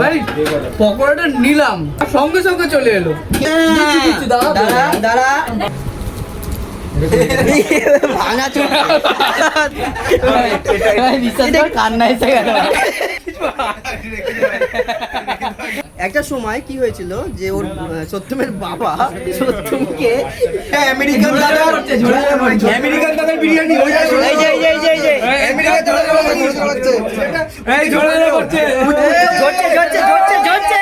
ভাই পকোড়াটা নিলাম। সঙ্গে সঙ্গে চলে এলো। দিচ্ছি, দিচ্ছি, দাঁড়া, দাঁড়া। দাঁড়া ভাঙা কান্না এসে গেল। একটা সময় কি হয়েছিল যে ওর সত্যমের বাবা সত্যমকে আমেরিকান দাদা আমেরিকান দাদার বিরিয়ানি হয়ে যাচ্ছে এই করছে। ঝরছে ঝরছে ঝরছে ঝরছে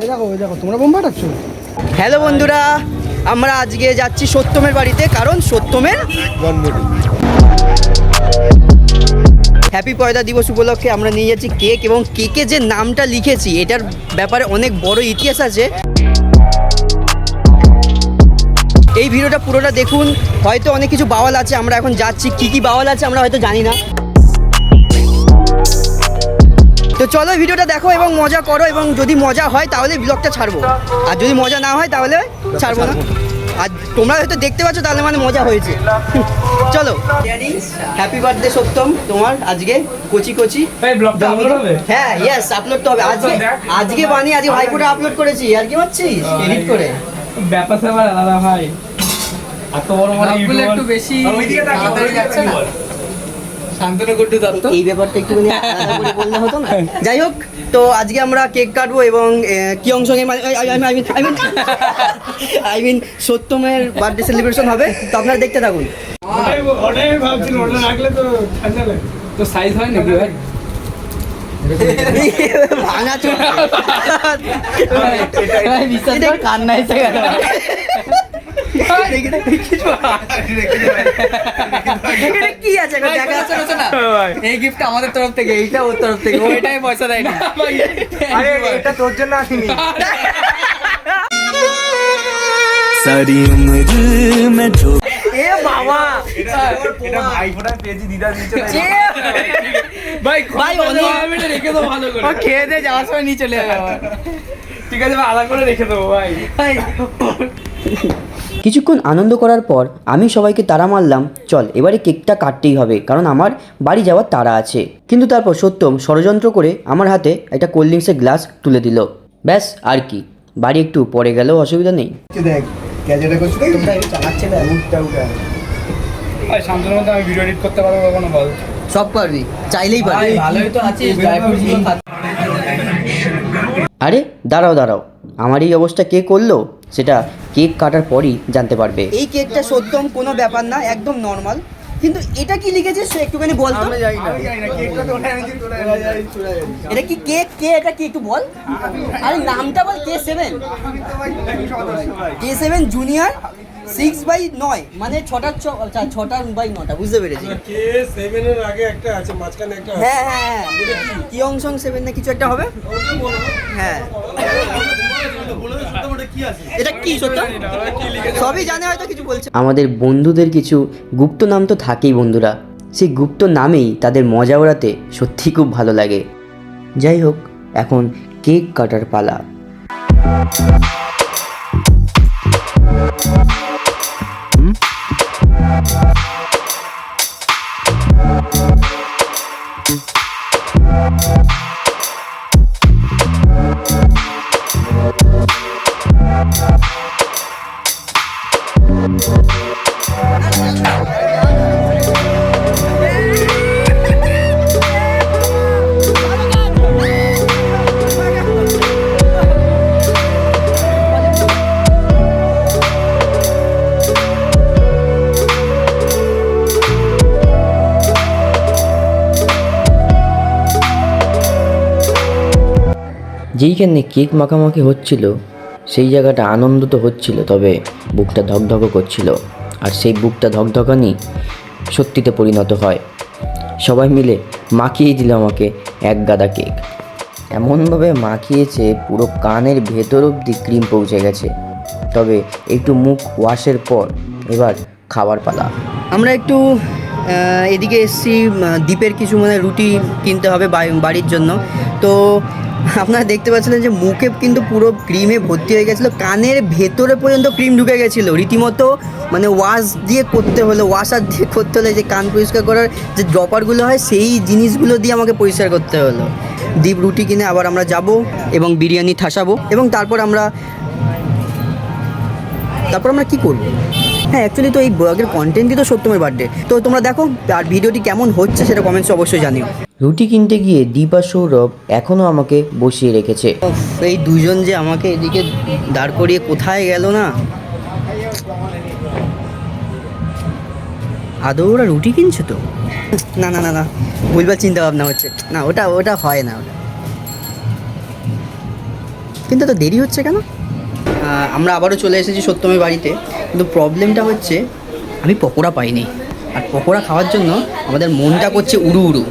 এই দেখো এই দেখো তোমরা হ্যালো বন্ধুরা আমরা আজকে যাচ্ছি সত্যমের বাড়িতে কারণ সত্যমের হ্যাপি পয়দা দিবস উপলক্ষে আমরা নিয়ে যাচ্ছি কেক এবং কেকে যে নামটা লিখেছি এটার ব্যাপারে অনেক বড় ইতিহাস আছে। এই ভিডিওটা পুরোটা দেখুন। হয়তো অনেক কিছু বাওয়াল আছে আমরা এখন যাচ্ছি। কি কি বাওয়াল আছে আমরা হয়তো জানি না। তো চলো ভিডিওটা দেখো এবং মজা করো এবং যদি মজা হয় তাহলে ব্লগটা ছাড়বো। আর যদি মজা না হয় তাহলে ছাড়বো না। আর তোমরা হয়তো দেখতে পাচ্ছ তাহলে মানে মজা হয়েছে। চলো। হ্যাপি বার্থডে সত্যম তোমার আজকে কচি কচি। হ্যাঁ ইয়েস আপলোড তো হবে। আজকে আজকে বানিয়ে আজকে ভাইফোটা আপলোড করেছি। আর কি পাচ্ছিস এডিট করে। ব্যাপার স্যাপার আলাদা ভাই। এই ব্যাপারটা আলাদা করে বললে হতো না? যাই হোক তো আজকে আমরা কেক কাটবো এবং কি অংশ I mean I mean I mean সত্যমের birthday celebration হবে। তো আপনারা দেখতে থাকুন। তো সাইজ হয় নাকি ভাই ভাঙা চোখ কান্না এসে গেল। আমাদের তরফ থেকে এইটা ওর তরফ থেকে পয়সা দেয় না। তোর জন্য এ বাবা। হ্যাঁ। ভাই ফোটা পেয়েছি ভাই। ভাই রেখে খেয়ে যাওয়ার সময় নিয়ে চলে যাবে ঠিক আছে আলাদা করে রেখে দেবো ভাই। ভাই। কিছুক্ষণ আনন্দ করার পর আমি সবাইকে তাড়া মারলাম চল এবারে কেকটা কাটতেই হবে কারণ আমার বাড়ি যাওয়ার তাড়া আছে। কিন্তু তারপর সত্যম ষড়যন্ত্র করে আমার হাতে একটা কোল্ড ড্রিঙ্কসের গ্লাস তুলে দিল। ব্যাস আর কি। বাড়ি একটু পরে গেলেও অসুবিধা নেই। দেখ ক্যাজেটা করছিস তোমরা চালাচ্ছে না মুখটা উঠা। ভাই শান্তনুর মধ্যে আমি ভিডিও এডিট করতে পারব কখনো বল? সব পারবি চাইলেই পারবি। ভালোই তো আছিস। আরে দাঁড়াও দাঁড়াও। আমার এই অবস্থা কে করল? সেটা কেক কাটার পরই জানতে পারবে। এই কেকটা সত্যম কোনো ব্যাপার না একদম নর্মাল কিন্তু এটা কি লিখেছে? সে একটুখানি বলতো আমি জানি না। কেকটা তো ওটা এনেছি তোরা এটা কি কেক? কে এটা কি একটু বল? আরে নামটা বল K seven K seven junior six by নয় মানে ছটার আচ্ছা, ছটার বাই নটা বুঝতে পেরেছি। কে সেভেনের আগে একটা আছে মাঝখানে একটা হ্যাঁ হ্যাঁ হ্যাঁ কিয়ং সং সেভেন না কিছু একটা হবে? হ্যাঁ। এটা কি সত্য? সবই জানে হয়তো কিছু বলছে। আমাদের বন্ধুদের কিছু গুপ্ত নাম তো থাকেই বন্ধুরা। সেই গুপ্ত নামেই তাদের মজা ওড়াতে সত্যি খুব ভালো লাগে। যাই হোক এখন কেক কাটার পালা। যেইখানে কেক মাখামাখি হচ্ছিল, সেই জায়গাটা আনন্দ তো হচ্ছিল, তবে বুকটা ধকধক করছিল। আর সেই বুকটা ধকধকানি সত্যিতে পরিণত হয়। সবাই মিলে মাখিয়ে দিল আমাকে এক গাদা কেক। এমনভাবে মাখিয়েছে পুরো কানের ভেতর অবধি ক্রিম পৌঁছে গেছে। তবে একটু মুখ ওয়াশের পর এবার খাবার পালা। আমরা একটু এদিকে এসছি দ্বীপের কিছু মানে রুটি কিনতে হবে বাড়ির জন্য। তো আপনারা দেখতে পাচ্ছিলেন যে মুখে কিন্তু পুরো ক্রিমে ভর্তি হয়ে গেছিল। কানের ভেতরে পর্যন্ত ক্রিম ঢুকে গেছিল। রীতিমতো মানে ওয়াশ দিয়ে করতে হলো ওয়াশার দিয়ে করতে হলো যে কান পরিষ্কার করার যে ড্রপারগুলো হয়, সেই জিনিসগুলো দিয়ে আমাকে পরিষ্কার করতে হলো। ডিপ রুটি কিনে আবার আমরা যাব এবং বিরিয়ানি ঠাসাবো এবং তারপর আমরা তারপর আমরা কি করব? হ্যাঁ অ্যাকচুয়ালি তো এই ব্লগের কন্টেন্টই তো সত্যমের বার্থডে তো তোমরা দেখো আর ভিডিওটি কেমন হচ্ছে সেটা কমেন্টসে অবশ্যই জানিও। রুটি কিনতে গিয়ে দীপ সৌরভ এখনও আমাকে বসিয়ে রেখেছে। এই দুজন যে আমাকে এদিকে দাঁড় করিয়ে কোথায় গেল না? আদৌ ওরা রুটি কিনছে তো? না না না না ভুলবার চিন্তা ভাবনা হচ্ছে। না ওটা ওটা হয় না ওটা। কিন্তু তো দেরি হচ্ছে কেন? আমরা আবারও চলে এসেছি সত্যমের বাড়িতে। কিন্তু প্রবলেমটা হচ্ছে আমি পকোড়া পাইনি। আর পকোড়া খাওয়ার জন্য আমাদের মনটা করছে উড়ু উড়ু।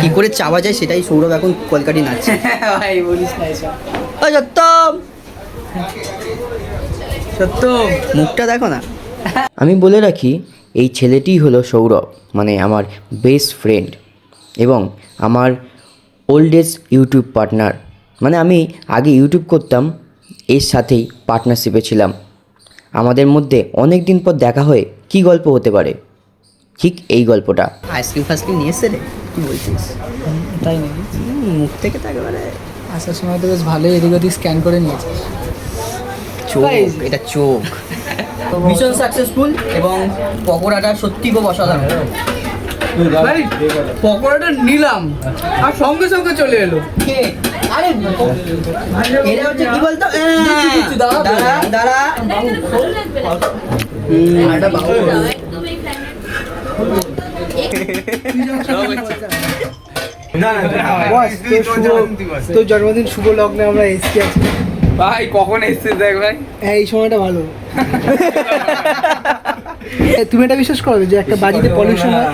কী করে চাওয়া যায় সেটাই সৌরভ এখন কলকাটি নাচছে। ভাই বলিস না এসব। ও সত্যম! মুখটা দেখো না। আমি বলে রাখি এই ছেলেটিই হলো সৌরভ মানে আমার বেস্ট ফ্রেন্ড এবং আমার ওল্ডেস্ট ইউটিউব পার্টনার মানে আমি আগে ইউটিউব করতাম এর সাথেই পার্টনারশিপে ছিলাম। আমাদের মধ্যে অনেক দিন পর দেখা হয়ে কী গল্প হতে পারে? ঠিক এই গল্পটা। আইসক্রিম ফাইসক্রিম নিয়ে এসছে রে? কি বলছিস? তাই নাকি? মুখ থেকে তো একেবারে আসার সময় তো বেশ ভালোই এদিক ওদিক স্ক্যান করে নিয়েছে। চোখ এটা চোখ। মিশন সাকসেসফুল এবং পকোড়াটা সত্যি খুব অসাধারণ। পকোড়াটা নিলাম আর সঙ্গে সঙ্গে চলে এলো। কে? আরে এটা হচ্ছে কি বলতো? দাঁড়া, দাঁড়া। জন্মদিন শুভ লগ্নে আমরা এসছি আছি ভাই কখন এসছিস দেখ ভাই? হ্যাঁ এই সময়টা ভালো। তুমি এটা বিশ্বাস করো যে একটা বাড়িতে পলিউশন হয়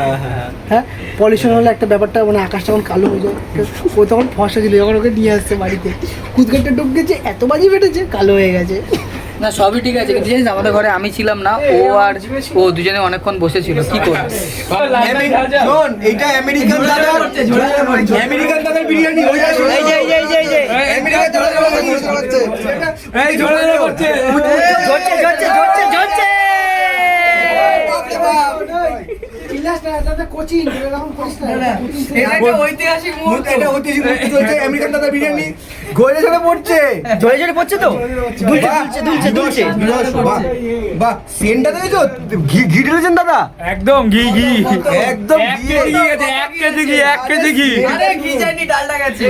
হ্যাঁ পলিউশন হলে একটা ব্যাপারটা মানে আকাশটা তখন কালো হয়ে যায় ও তখন ফসা ছিল যখন ওকে নিয়ে আসছে বাড়িতে কুদঘাটটা ঢুকেছে এত বাজি বেটেছে কালো হয়ে গেছে না সবই ঠিক আছে কিন্তু জানিস আমাদের ঘরে আমি ছিলাম না ও আর ও দুজনে অনেকক্ষণ বসেছিল কি করে শোন এইটা আমেরিকান দাদার আমেরিকান দাদার বিরিয়ানি ওই যে এই যে এই যে এই যে আমেরিকান হচ্ছে এই করছে ঝরছে ঝরছে ঝরছে ঝরছে কোচিং ঐতিহাসিক এটা ঐতিহাসিক মুহূর্ত চলছে আমেরিকান দাদার বিরিয়ানি। গড়ে ঝরে পড়ছে। ঝরে ঝরে পড়ছে তো? দুলছে দুলছে দুলছে দুলছে। বাহ বাহ সেন্টটা দেখেছ? ঘি ঘি ঢেলেছেন দাদা? একদম ঘি ঘি। একদম ঘি। এক কেজি ঘি এক কেজি ঘি। আরে কি জানি ডালটা গেছে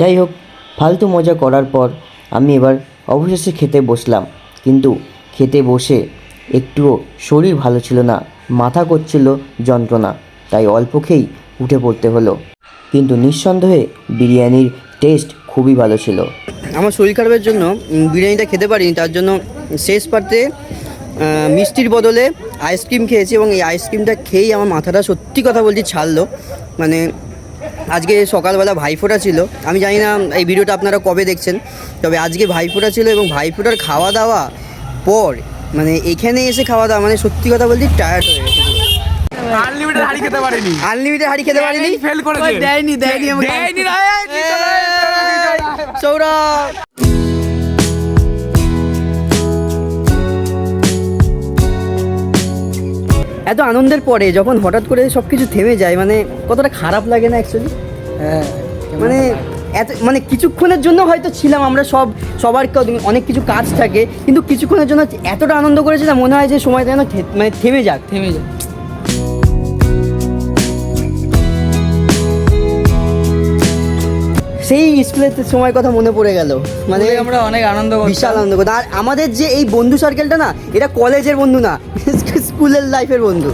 যাই হোক ফালতু মজা করার পর আমি এবার অবশেষে খেতে বসলাম। কিন্তু খেতে বসে একটুও শরীর ভালো ছিল না। মাথা করছিল যন্ত্রণা, তাই অল্প খেয়েই উঠে পড়তে হলো। কিন্তু নিঃসন্দেহে বিরিয়ানির টেস্ট খুবই ভালো ছিল। আমার শরীর খারাপের জন্য বিরিয়ানিটা খেতে পারিনি, তার জন্য শেষ পার্টে মিষ্টির বদলে আইসক্রিম খেয়েছি এবং এই আইসক্রিমটা খেয়েই আমার মাথাটা সত্যি কথা বলছি ছাড়লো। মানে আজকে সকালবেলা ভাইফোঁটা ছিল। আমি জানি না এই ভিডিওটা আপনারা কবে দেখছেন, তবে আজকে ভাইফোঁটা ছিল এবং ভাইফোঁটার খাওয়া দাওয়া পর মানে এখানে এসে খাওয়া দাওয়া মানে সত্যি কথা বলছি টায়ার্ড হয়ে গেছে। আনলিমিটেড হাড়ি খেতে পারিনি। আনলিমিটেড হাড়ি খেতে পারিনি? ফেল করেছে। দেয়নি দেয়নি দেয়নি সৌরভ। এত আনন্দের পরে যখন হঠাৎ করে সব কিছু থেমে যায় মানে কতটা খারাপ লাগে না অ্যাকচুয়ালি হ্যাঁ মানে এত মানে কিছুক্ষণের জন্য হয়তো ছিলাম আমরা সব সবার অনেক কিছু কাজ থাকে কিন্তু কিছুক্ষণের জন্য এতটা আনন্দ করেছে না মনে হয় যে সময়টা যেন মানে থেমে যাক। থেমে যাক। সেই স্কুলের সময় কথা মনে পড়ে গেল। মানে মানে আমরা অনেক আনন্দ বিশাল আনন্দ করতাম। আর আমাদের যে এই বন্ধু সার্কেলটা না এটা কলেজের বন্ধু না স্কুলের লাইফের বন্ধু।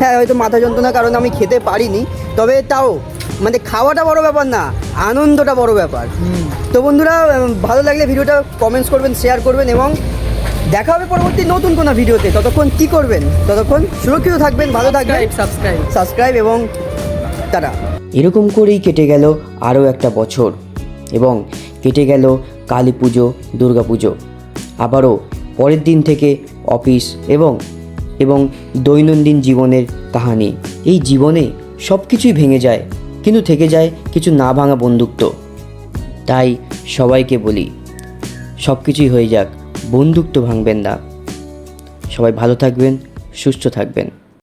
হ্যাঁ হয়তো মাথা যন্ত্রণার কারণে আমি খেতে পারিনি। তবে তাও মানে খাওয়াটা বড় ব্যাপার না আনন্দটা বড় ব্যাপার। তো বন্ধুরা ভালো লাগলে ভিডিওটা কমেন্টস করবেন শেয়ার করবেন এবং দেখা হবে পরবর্তী নতুন কোনো ভিডিওতে। ততক্ষণ কি করবেন? ততক্ষণ সুরক্ষিত থাকবেন ভালো থাকবেন। সাবস্ক্রাইব সাবস্ক্রাইব এবং তারা এরকম করেই কেটে গেল আরও একটা বছর এবং কেটে গেল কালী পুজো দুর্গা পুজো আবারও পরের দিন থেকে অফিস এবং এবং দৈনন্দিন জীবনের কাহানি। এই জীবনে সব কিছুই ভেঙে যায়, কিন্তু থেকে যায় কিছু না ভাঙা বন্ধুত্ব। তাই সবাইকে বলি সব কিছুই হয়ে যাক, বন্ধুত্ব ভাঙবেন না। সবাই ভালো থাকবেন, সুস্থ থাকবেন।